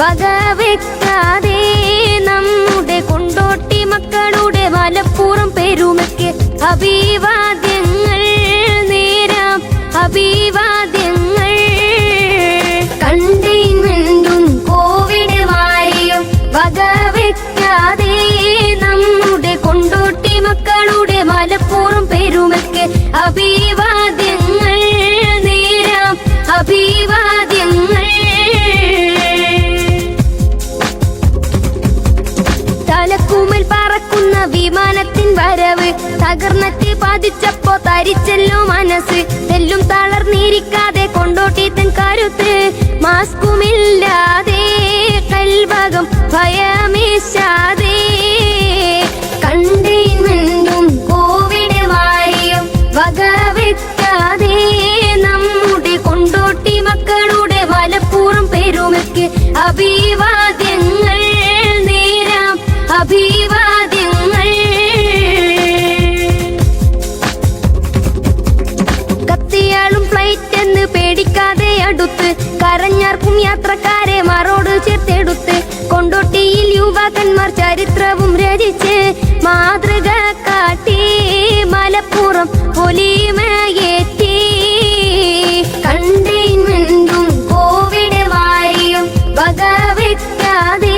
വകവെക്കാതെ നമ്മുടെ കൊണ്ടോട്ടി മക്കളുടെ മലപ്പുറം പെരുമയ്ക്ക് അഭിവാദ്യങ്ങൾ നേരാം അഭിവാദ്യങ്ങൾ കണ്ടെയ്ൻമെന്റും കോവിഡ് വാരിയും വകവെക്കാതെ നമ്മുടെ കൊണ്ടോട്ടി മക്കളുടെ മലപ്പുറം പെരുമയ്ക്ക് അഭിവാ വിമാനത്തിൻ വരവ് തകർന്നെത്തി ബാധിച്ചപ്പോ തരിച്ചല്ലോ മനസ്സ്. തെല്ലും തളർന്നിരിക്കാതെ കൊണ്ടോട്ടി കരുത്ത്. മാസ്കുമില്ലാതെ കൽവകം ഭയമേശാതെ. കണ്ടെയ്ൻമെന്റും കോവിഡ് വാരിയും വകവെക്കാതെ നമ്മുടെ കൊണ്ടോട്ടി മക്കളുടെ വലപ്പൂറും പെരുമയ്ക്ക് അഭിവാദ്യങ്ങൾ എന്ന് പേടിക്കാതെ അടുത്ത് കരഞ്ഞാർക്കും യാത്രക്കാരെ മറോട് ചേർത്തെടുത്ത് കൊണ്ടോട്ടിയിൽ യുവാക്കന്മാർ ചരിത്രവും രചിച്ച് മാതൃക കാട്ടി മലപ്പുറം പൊലിമയേറ്റി കണ്ടെയ്ൻമെന്റും കോവിഡ് വാരിയും വകവെക്കാതെ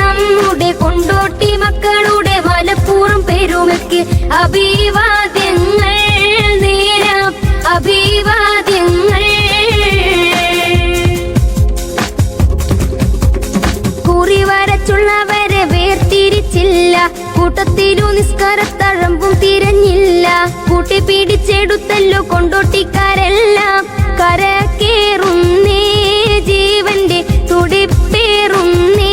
നമ്മുടെ കൊണ്ടോട്ടി മക്കളുടെ മലപ്പുറം പെരുമയ്ക്ക് അഭിവാദ്യങ്ങൾ കൂട്ടത്തിലു നിസ്കാരത്തഴമ്പും തിരഞ്ഞില്ല. കൂട്ടി പിടിച്ചെടുത്തല്ലോ കൊണ്ടോട്ടിക്കാരെല്ലാം. കരക്കേറുന്നേ ജീവന്റെ തുടിപ്പേറുന്നേ.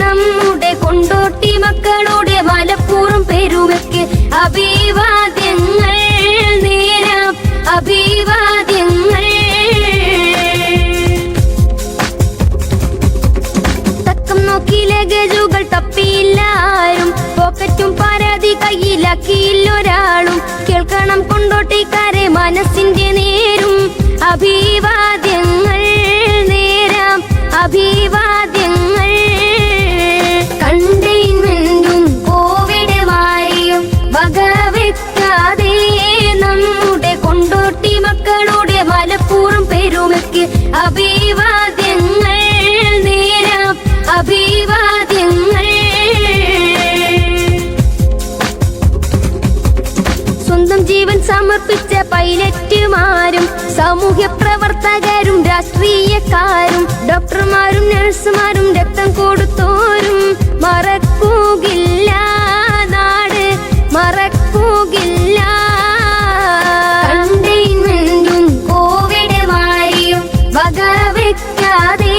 നമ്മുടെ കൊണ്ടോട്ടി മക്കളുടെ മലപ്പുറം പെരുമയ്ക്ക് അഭിവാദ്യങ്ങൾ നേരം. അഭിവാദ്യങ്ങൾ ഒരാളും കേൾക്കണം കൊണ്ടോട്ടിക്കാരെ മനസ്സിന്റെ നേരും. അഭിവാദ്യങ്ങൾ നേരാം. അഭിവാദ്യങ്ങൾ സ്വന്തം ജീവൻ സമർപ്പിച്ച പൈലറ്റുമാരും സാമൂഹ്യ പ്രവർത്തകരും രാഷ്ട്രീയക്കാരും ഡോക്ടർമാരും നഴ്സുമാരും രക്തം കൊടുത്തോരും. മറക്കൂകില്ല നാട് മറക്കൂകില്ല. കണ്ടെയ്ൻമെന്റും കോവിഡ് വകവെക്കാതെ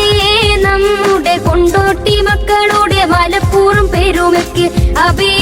നമ്മുടെ കൊണ്ടോട്ടി മക്കളുടെ മലപ്പുറം പെരുമയ്ക്ക് അഭി